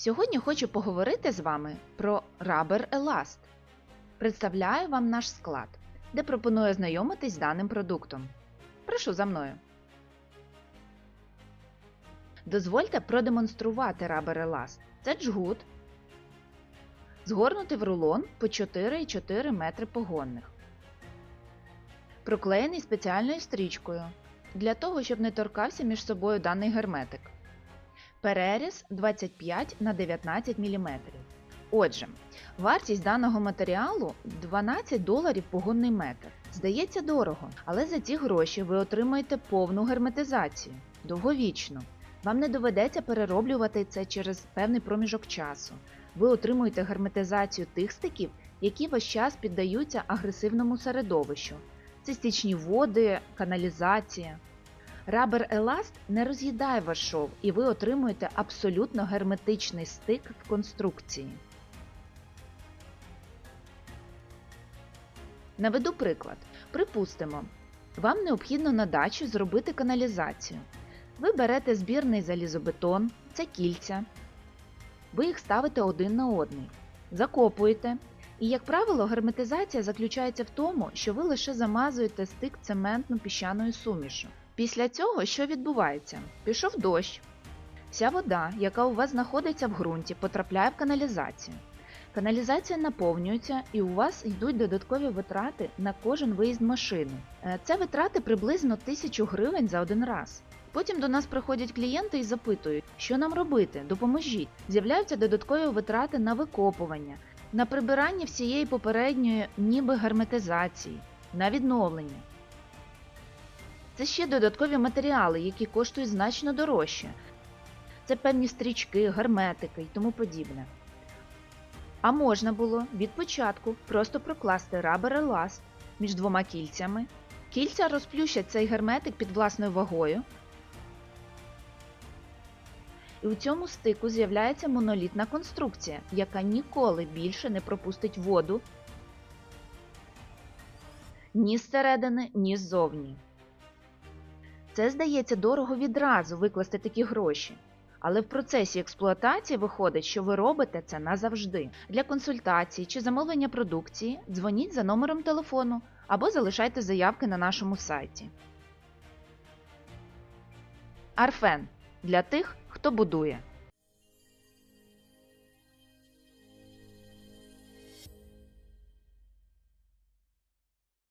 Сьогодні хочу поговорити з вами про Rubber Elast. Представляю вам наш склад, де пропоную ознайомитись з даним продуктом. Прошу за мною. Дозвольте продемонструвати Rubber Elast. Це джгут, згорнутий в рулон по 4,4 метри погонних, проклеєний спеціальною стрічкою для того, щоб не торкався між собою даний герметик. Переріз 25 на 19 мм. Отже, вартість даного матеріалу 12 доларів погонний метр. Здається дорого, але за ці гроші ви отримаєте повну герметизацію, довговічну. Вам не доведеться перероблювати це через певний проміжок часу. Ви отримуєте герметизацію тих стиків, які весь час піддаються агресивному середовищу. Це стічні води, каналізація. Rubber Elast не роз'їдає ваш шов, і ви отримуєте абсолютно герметичний стик в конструкції. Наведу приклад. Припустимо, вам необхідно на дачу зробити каналізацію. Ви берете збірний залізобетон, це кільця. Ви їх ставите один на одний, закопуєте. І, як правило, герметизація заключається в тому, що ви лише замазуєте стик цементно-піщаною сумішу. Після цього що відбувається? Пішов дощ. Вся вода, яка у вас знаходиться в ґрунті, потрапляє в каналізацію. Каналізація наповнюється і у вас йдуть додаткові витрати на кожен виїзд машини. Е, Це витрати приблизно 1000 гривень за один раз. Потім до нас приходять клієнти і запитують, що нам робити, допоможіть. З'являються додаткові витрати на викопування, на прибирання всієї попередньої ніби герметизації, на відновлення. Це ще додаткові матеріали, які коштують значно дорожче. Це певні стрічки, герметики і тому подібне. А можна було від початку просто прокласти Elast між двома кільцями. Кільця розплющать цей герметик під власною вагою. І у цьому стику з'являється монолітна конструкція, яка ніколи більше не пропустить воду ні зсередини, ні ззовні. Це здається дорого відразу викласти такі гроші. Але в процесі експлуатації виходить, що ви робите це назавжди. Для консультацій чи замовлення продукції дзвоніть за номером телефону або залишайте заявки на нашому сайті. Арфен для тих, хто будує.